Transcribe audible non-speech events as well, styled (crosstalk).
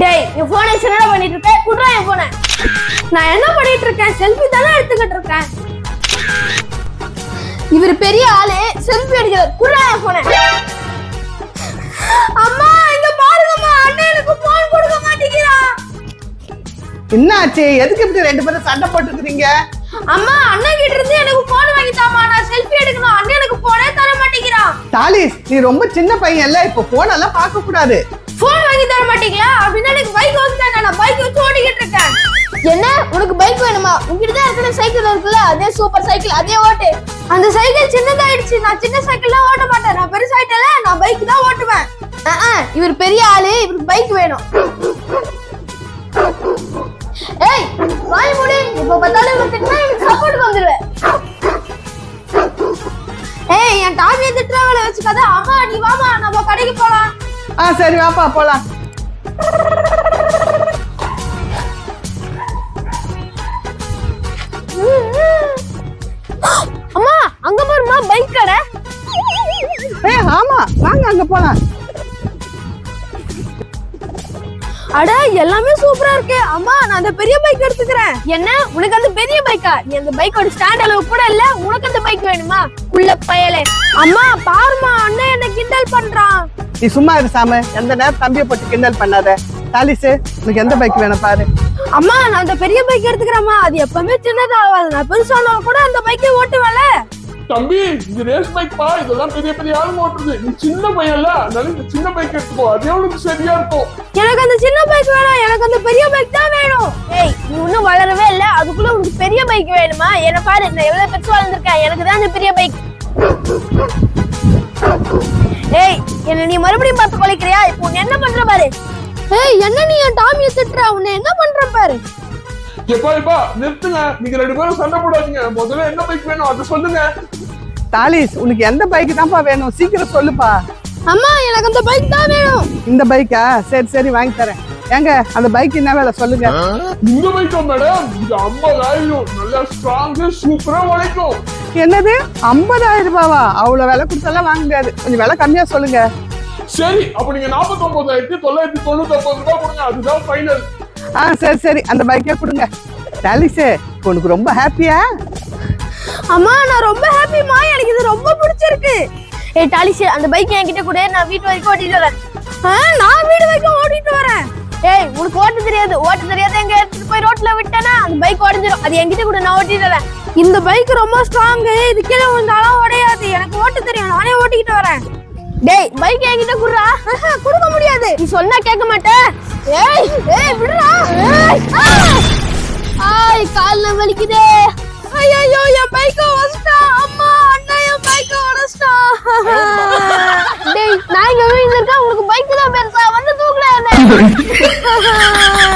டேய் என் போனை என்னடா பண்ணிட்டு இருக்க? குடுறா என் போனை நான் என்ன பண்ணிட்டு இருக்கேன்? செல்ஃபி தானே எடுத்துக்கிட்டு இருக்கேன். இவர் பெரிய ஆளு செல்ஃபி எடுக்கிறார் குடுறா என் போனை அம்மா இங்க பாருங்கம்மா அண்ணன் எனக்கு போன் கொடுக்க மாட்டேங்கிறான் என்னாச்சு? எதுக்கு இப்படி ரெண்டு பேரும் சண்டை போட்டுக்கிறீங்க? அம்மா அண்ணன் கிட்ட இருந்து எனக்கு போன் வாங்கி தாமா நான் செல்ஃபி எடுக்கணும். அண்ணன் எனக்கு போனே தர மாட்டேங்கிறான். தாலிஸ் நீ ரொம்ப சின்ன பையன்ல இப்போ போன் எல்லாம் பார்க்க கூடாது போன் வாங்கி தர மாட்டீங்களா? அப்படின்னா எனக்கு பைக் வந்து நான் பைக் வச்சு ஓடிக்கிட்டு இருக்கேன். என்ன? உனக்கு பைக் வேணுமா? உங்ககிட்ட தான் இருக்கிற சைக்கிள் இருக்குல்ல அதே சூப்பர் சைக்கிள் அதே ஓட்டு. அந்த சைக்கிள் சின்னதாயிடுச்சு நான் சின்ன சைக்கிள்லாம் ஓட்ட மாட்டேன். நான் பெருசாயிட்டல நான் பைக் தான் ஓட்டுவேன். இவர் பெரிய ஆளு இவருக்கு பைக் வேணும். ஏய் வாய் மூடி. இப்ப பார்த்தாலும் இவங்க திட்டினா எனக்கு சப்போர்ட் வந்துருவேன். ஏய் என் டாமியை திட்டுறவங்கள வச்சுக்காத அம்மா நீ வாமா நம்ம கடைக்கு போலாம். ஆ சரி வாப்பா போலாம். அம்மா அங்க பாருமா பைக் கடை. ஏ ஆமா வாங்க அங்க போலாம். அட எல்லாமே சூப்பரா இருக்கு. அம்மா நான் அந்த பெரிய பைக் எடுத்துக்கிறேன். என்ன? உனக்கு அந்த பெரிய பைக்கா நீ அந்த பைக்கோட ஸ்டாண்ட் அளவு கூட இல்ல. உனக்கு அந்த பைக் வேணுமா? உள்ள பயலே. அம்மா பாருமா அண்ணன் என்ன கிண்டல் பண்றான். நீ சும்மா இரு சாமு. எந்த நேரம் தம்பியை போட்டு கிண்டல் பண்ணாத. தாலிஸ் உனக்கு எந்த பைக் வேணும் பாரு. அம்மா நான் அந்த பெரிய பைக் எடுத்துக்கிறேம்மா. அது எப்பவுமே சின்னதாகாது. நான் பெருசானாலும் கூட அந்த பைக்கை ஓட்டுவேன்ல. தம்பி இது ரேஸ் பைக் பா இதெல்லாம் பெரிய பெரிய ஆள் ஓட்டுறது நீ சின்ன பையன்ல அதனால இந்த சின்ன பைக் எடுத்துக்கோ. அது எவ்வளவு சரியா இருக்கும். எனக்கு அந்த சின்ன பைக் வேணாம். எனக்கு அந்த பெரிய பைக் தான் வேணும். ஏய் நீ இன்னும் வளரவே இல்ல. அதுக்குள்ள உனக்கு பெரிய பைக் வேணுமா? என்ன பாரு நான் எவ்வளவு பெருசு வளர்ந்துருக்கேன். எனக்கு தான் அந்த பெரிய பைக் ஏய் என்ன நீ மறுபடியும் பார்த்து கொலைக்கிறியா? இப்போ என்ன பண்ற பாரு? ஏய் என்ன நீ என் டாமியை திட்டுற? உன்னை என்ன பண்ற பாரு? எப்பா எப்பா நிறுத்துங்க. நீங்க ரெண்டு பேரும் சண்டை போடாதீங்க. முதல்ல என்ன பைக் வேணும்? அதை சொல்லுங்க. தாலிஸ் உனக்கு எந்த பைக் தான்ப்பா வேணும்? சீக்கிரம் சொல்லுப்பா. அம்மா எனக்கு அந்த பைக் தான் வேணும். இந்த பைக்கா சரி சரி வாங்கி தரேன். ஏங்க அந்த பைக் என்ன வேலை? சொல்லுங்க. இந்த பைக்கா மேடம் இது ஐம்பதாயிரம். நல்லா ஸ்ட்ராங்கு சூப்பரா உழைக்கும். என்னது? ஐம்பதாயிரம் ரூபாவா அவ்வளவு விலை கொடுத்தாலாம் வாங்க முடியாது. கொஞ்சம் விலை கம்மியா சொல்லுங்க. சரி அப்ப நீங்க நாற்பத்தி ஒன்பதாயிரத்தி தொள்ளாயிரத்தி தொண்ணூத்தி ஒன்பது ரூபாய் கொடுங்க. அதுதான் ஃபைனல் ஆ சரி சரி. அந்த பைக்கே கொடுங்க. தாலிஸு உனக்கு ரொம்ப ஹாப்பியா அம்மா நான் ரொம்ப ஹாப்பிமா எனக்கு இது ரொம்ப பிடிச்சிருக்கு. ஏய் டாலிஷ் அந்த பைக் என்கிட்ட கூட. நான் வீட்டு வரைக்கும் ஓட்டிட்டு வரேன். ஆ, நான் வீடு வரைக்கும் ஓட்டிட்டு வரேன். ஏய் உனக்கு ஓட்ட தெரியாது. ஓட்ட தெரியாது எங்க எடுத்துட்டு போய் ரோட்ல விட்டேனா அந்த பைக் உடஞ்சிரும். அது என்கிட்ட கூட நான் ஓட்டிட்டு வரேன். இந்த பைக் ரொம்ப ஸ்ட்ராங் இது கீழே விழுந்தாலும் உடையாது. எனக்கு ஓட்ட தெரியும். நானே ஓட்டிக்கிட்டு வரேன். டேய் பைக் என்கிட்ட குடுறா. (laughs) கொடுக்க முடியாது. நீ சொன்னா கேட்க மாட்டேன். ஏய் ஏய் விடுறா. ஏய் ஆ! ஆய் கால்ல வலிக்குதே. இங்க இருக்கா? பைக் தான் பெருசா. வந்து தூக்கல என்ன? (laughs)